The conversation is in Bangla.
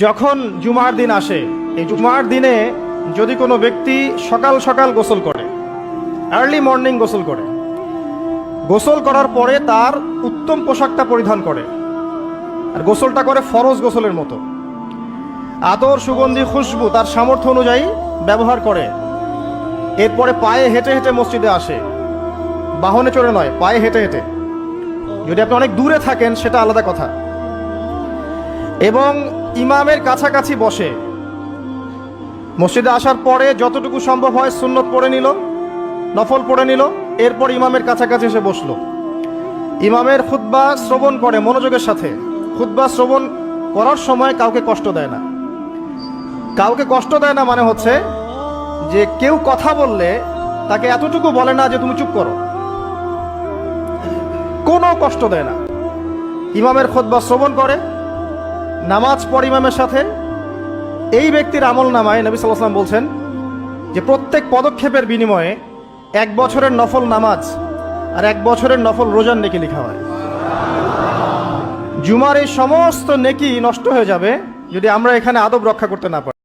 যখন জুমার দিন আসে, এই জুমার দিনে যদি কোনো ব্যক্তি সকাল সকাল গোসল করে আর্লি মর্নিং গোসল করে, গোসল করার পরে তার উত্তম পোশাকটা পরিধান করে, আর গোসলটা করে ফরজ গোসলের মতো। আদর, সুগন্ধি, খুশবু তার সামর্থ্য অনুযায়ী ব্যবহার করে। এরপরে পায়ে হেঁটে হেঁটে মসজিদে আসে। বাহনে চড়ে নয়, পায়ে হেঁটে হেঁটে। যদি আপনি অনেক দূরে থাকেন, সেটা আলাদা কথা। এবং ইমামের কাছাকাছি বসে। মসজিদে আসার পরে যতটুকু সম্ভব হয় সুন্নত পড়ে নিল, নফল পড়ে নিল, এরপর ইমামের কাছাকাছি এসে বসল। ইমামের খুদ্া শ্রবণ করে মনোযোগের সাথে। খুদ্া শ্রবণ করার সময় কাউকে কষ্ট দেয় না। কাউকে কষ্ট দেয় না মানে হচ্ছে যে কেউ কথা বললে তাকে এতটুকু বলে না যে তুমি চুপ করো। কোনো কষ্ট দেয় না। ইমামের খোদবা শ্রবণ করে নামাজ পড় ইমামের সাথে, এই ব্যক্তির আমল নামায় নবী সাল্লাম বলছেন যে প্রত্যেক পদক্ষেপের বিনিময়ে এক বছরের নফল নামাজ আর এক বছরের নফল রোজার নেকি লেখা হয়। জুমার এই সমস্ত নেকি নষ্ট হয়ে যাবে যদি আমরা এখানে আদব রক্ষা করতে না পারি।